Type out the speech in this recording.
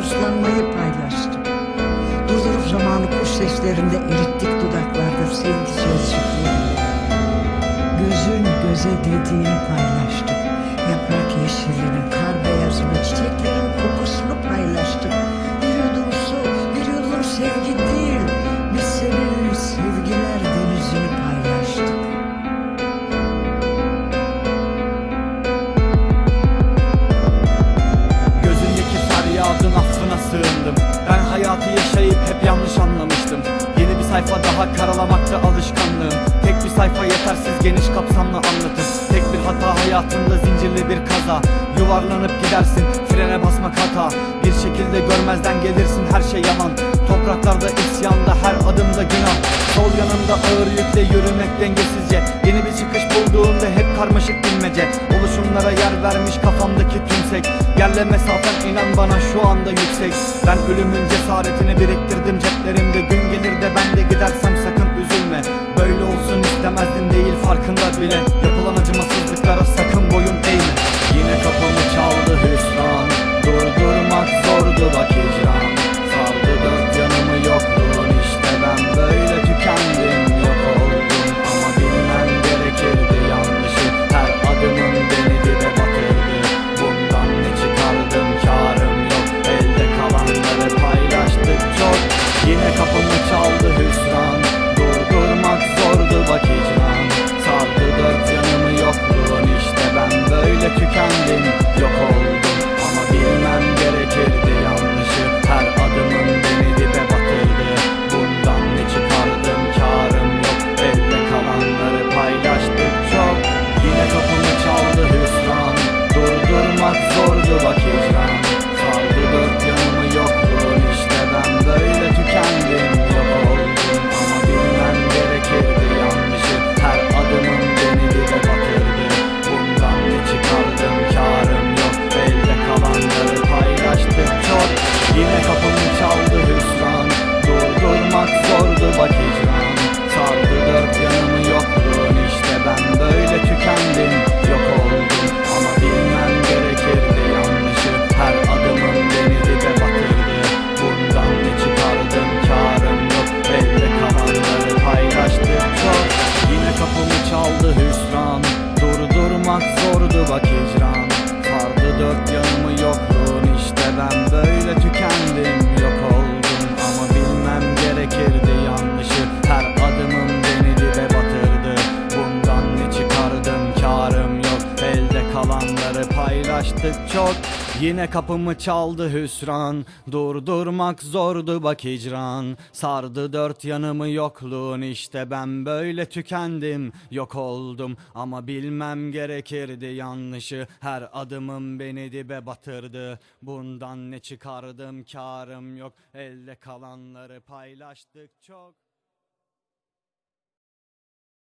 uslanmayı paylaştık. Durdurup zamanı kuş seslerinde erittik dudaklarda sevgi sözcükleri. Gözün göze dediğini paylaştık. Yaprak yeşilini, kar Ben hayatı yaşayıp hep yanlış anlamıştım. Yeni bir sayfa daha karalamakta alışkanlığım. Tek bir sayfa yetersiz geniş kapsamlı anlatım. Tek bir hata hayatında zincirli bir kaza. Yuvarlanıp gidersin frene basmak hata. Bir şekilde görmezden gelirsin her şey yalan Topraklarda isyanda her adımda günah. Sol yanımda ağır yükle yürümek dengesizce. Yeni bir çıkış bulduğumda hep karmaşık bilmece. Oluşumlara yer vermiş tümsek Yerle mesafen inan bana şu anda yüksek. Ben ölümün cesaretini biriktirdim ceplerimde. Gün gelir de ben de gidersem sakın üzülme. Böyle olsun istemezdim değil farkında bile çaldı hüsran. Durdurmak zordu bak hicran Sardı dört yanımı yokluğun işte ben böyle tükendim. Yok oldum ama bilmem gerekirdi yanlışı. Her adımım beni dibe batırdı. Bundan ne çıkardım? Karım yok. Elde kalanları paylaştık çok Yine kapımı çaldı hüsran. Durdurmak zordu bak hicran. Sardı dört yanımı yokluğun. İşte ben böyle tükendim. Yok oldum ama bilmem gerekirdi. Yanlışı Her adımım beni dibe batırdı. Bundan ne çıkardım? Karım yok. Elde kalanları paylaştık. Çok